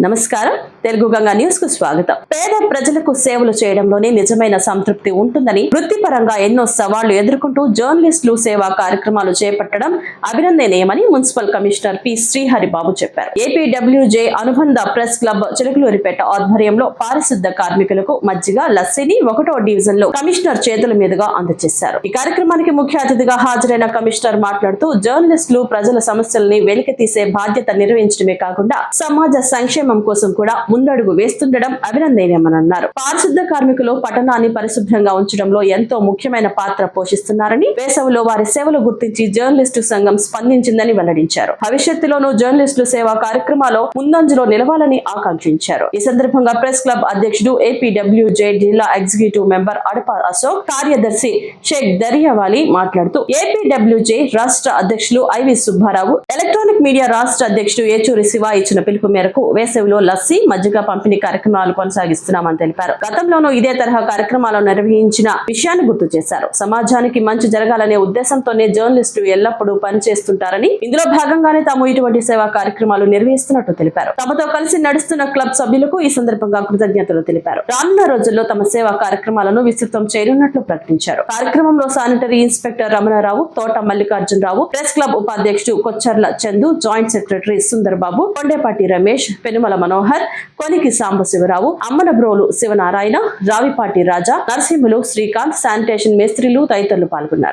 నమస్కారం తెలుగు గంగా న్యూస్కు స్వాగతం. పేద ప్రజలకు సేవలు చేయడంలోనే నిజమైన సంతృప్తి ఉంటుందని వృత్తిపరంగా ఎన్నో సవాళ్ళు ఎదుర్కొంటూ జర్నలిస్టులు సేవా కార్యక్రమాలు చేపట్టడం అభినందనీయమని మున్సిపల్ కమిషనర్ పి శ్రీహరిబాబు చెప్పారు. ఏపీడబ్ల్యూజే అనుబంధ ప్రెస్ క్లబ్ చిలకలూరిపేట ఆధ్వర్యంలో పారిశుద్ధ కార్మికులకు మజ్జిగ లస్సీని ఒకటో డివిజన్లో కమిషనర్ చేతుల మీదుగా అందజేశారు. ఈ కార్యక్రమానికి ముఖ్య అతిథిగా హాజరైన కమిషనర్ మాట్లాడుతూ జర్నలిస్టులు ప్రజల సమస్యల్ని వెలికి తీసే బాధ్యత నిర్వహించడమే కాకుండా సమాజ సంక్షేమం కోసం కూడా ముందడుగు వేస్తుండడం అభినందనీయమని అన్నారు పారిశుద్ధ కార్మికులు పట్టణాన్ని పరిశుభ్రంగా ఉంచడంలో ఎంతో ముఖ్యమైన పాత్ర పోషిస్తున్నారని వేసవిలో వారి సేవలు గుర్తించి జర్నలిస్టు సంఘం స్పందించిందని వెల్లడించారు. భవిష్యత్తులోనూ జర్నలిస్టులు సేవా కార్యక్రమాల్లో ముందంజలో నిలవాలని ఆకాంక్షించారు. ఈ సందర్భంగా ప్రెస్ క్లబ్ అధ్యక్షుడు ఏపీడబ్ల్యూజే జిల్లా ఎగ్జిక్యూటివ్ మెంబర్ అడప అశోక్ కార్యదర్శి షేక్ దరియావాలి మాట్లాడుతూ ఏపీడబ్ల్యూజే రాష్ట్ర అధ్యక్షులు ఐవి సుబ్బారావు ఎలక్ట్రానిక్ మీడియా రాష్ట్ర అధ్యక్షుడు ఏచూరి శివ ఇచ్చిన పిలుపు మేరకు వేసవిలో లస్సీ మజ్జిగ పంపిణీ కార్యక్రమాలు కొనసాగిస్తున్నామని తెలిపారు. గతంలోనూ ఇదే తరహా కార్యక్రమాలు నిర్వహించిన విషయాన్ని గుర్తు చేశారు. సమాజానికి మంచి జరగాలనే ఉద్దేశంతోనే జర్నలిస్టులు ఎల్లప్పుడూ పనిచేస్తుంటారని ఇందులో భాగంగానే తాము ఇటువంటి సేవా కార్యక్రమాలు నిర్వహిస్తున్నట్టు తెలిపారు. తమతో కలిసి నడుస్తున్న క్లబ్ సభ్యులకు ఈ సందర్భంగా కృతజ్ఞతలు తెలిపారు. రానున్న రోజుల్లో తమ సేవా కార్యక్రమాలను విస్తృతం చేయనున్నట్లు ప్రకటించారు. కార్యక్రమంలో శానిటరీ ఇన్స్పెక్టర్ రమణారావు తోట మల్లికార్జునరావు ప్రెస్ క్లబ్ ఉపాధ్యక్షుడు Kocharla Chandu joint secretary Sundarbabu Kondepati Ramesh Penumala Manohar Koniki Sambasivarao Ammanabrolu Sivanarayana Ravipati Raja Narasimhulu Srikanth sanitation మేస్త్రీలు తదితరులు పాల్గొన్నారు.